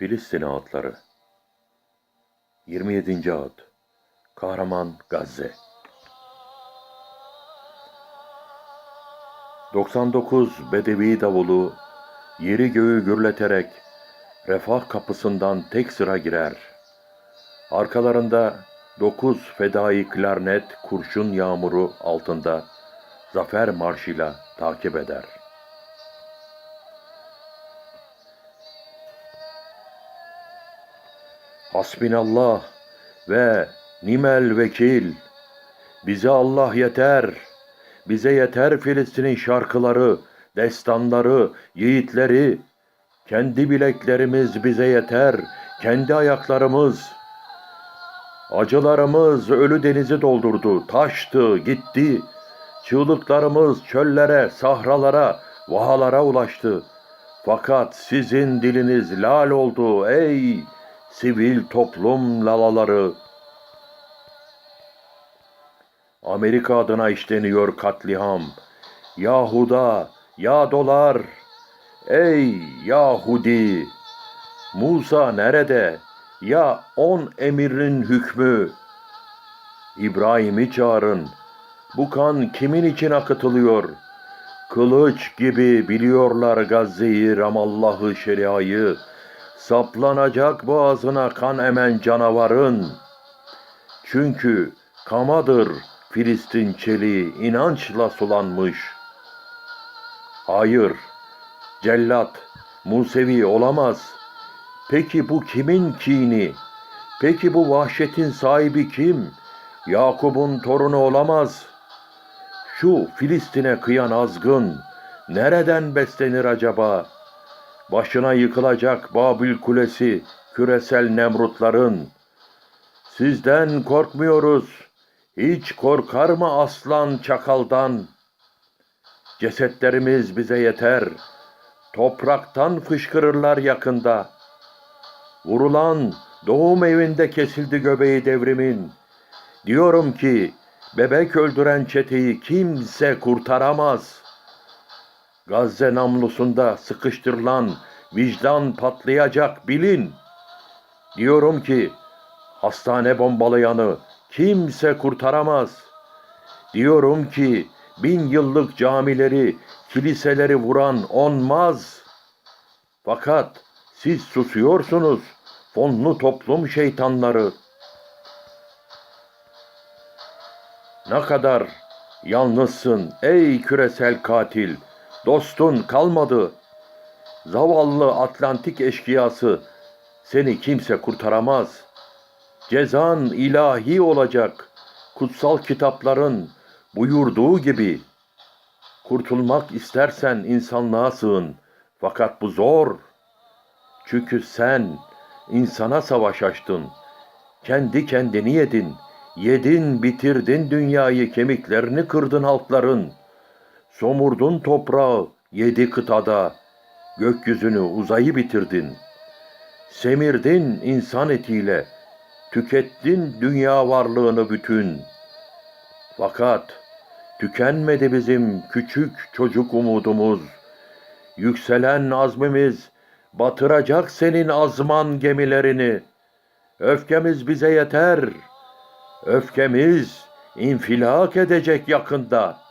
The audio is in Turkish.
Filistin Ağıtları 27. Ağıt Kahraman Gazze 99 Bedevi davulu yeri göğü gürleterek refah kapısından tek sıra girer. Arkalarında dokuz fedai klarnet kurşun yağmuru altında zafer marşıyla takip eder. Hasbinallah ve nimel vekil. Bize Allah yeter. Bize yeter Filistin'in şarkıları, destanları, yiğitleri. Kendi bileklerimiz bize yeter. Kendi ayaklarımız. Acılarımız ölü denizi doldurdu, taştı, gitti. Çığlıklarımız çöllere, sahralara, vahalara ulaştı. Fakat sizin diliniz lal oldu ey sivil toplum lalaları. Amerika adına işleniyor katliam. Yahuda, ya dolar. Ey Yahudi! Musa nerede? Ya on emirin hükmü? İbrahim'i çağırın. Bu kan kimin için akıtılıyor? Kılıç gibi biliyorlar Gazze'yi, Ramallah'ı, Şeria'yı. Saplanacak boğazına kan emen canavarın. Çünkü kamadır Filistin çeliği inançla sulanmış. Hayır, cellat, Musevi olamaz. Peki bu kimin kini? Peki bu vahşetin sahibi kim? Yakup'un torunu olamaz. Şu Filistin'e kıyan azgın nereden beslenir acaba? Başına yıkılacak Babil Kulesi küresel nemrutların. Sizden korkmuyoruz. Hiç korkar mı aslan çakaldan? Cesetlerimiz bize yeter. Topraktan fışkırırlar yakında. Vurulan doğum evinde kesildi göbeği devrimin. Diyorum ki bebek öldüren çeteyi kimse kurtaramaz. Gazze namlusunda sıkıştırılan vicdan patlayacak bilin. Diyorum ki hastane bombalayanı kimse kurtaramaz. Diyorum ki bin yıllık camileri, kiliseleri vuran onmaz. Fakat siz susuyorsunuz fonlu toplum şeytanları. Ne kadar yalnızsın ey küresel katil. Dostun kalmadı. Zavallı Atlantik eşkıyası seni kimse kurtaramaz. Cezan ilahi olacak. Kutsal kitapların buyurduğu gibi. Kurtulmak istersen insanlığa sığın. Fakat bu zor. Çünkü sen insana savaş açtın. Kendi kendini yedin. Yedin bitirdin dünyayı kemiklerini kırdın halkların. Somurdun toprağı yedi kıtada. Gökyüzünü uzayı bitirdin. Semirdin insan etiyle. Tükettin dünya varlığını bütün. Fakat tükenmedi bizim küçük çocuk umudumuz. Yükselen azmimiz batıracak senin azman gemilerini. Öfkemiz bize yeter. Öfkemiz infilak edecek yakında.''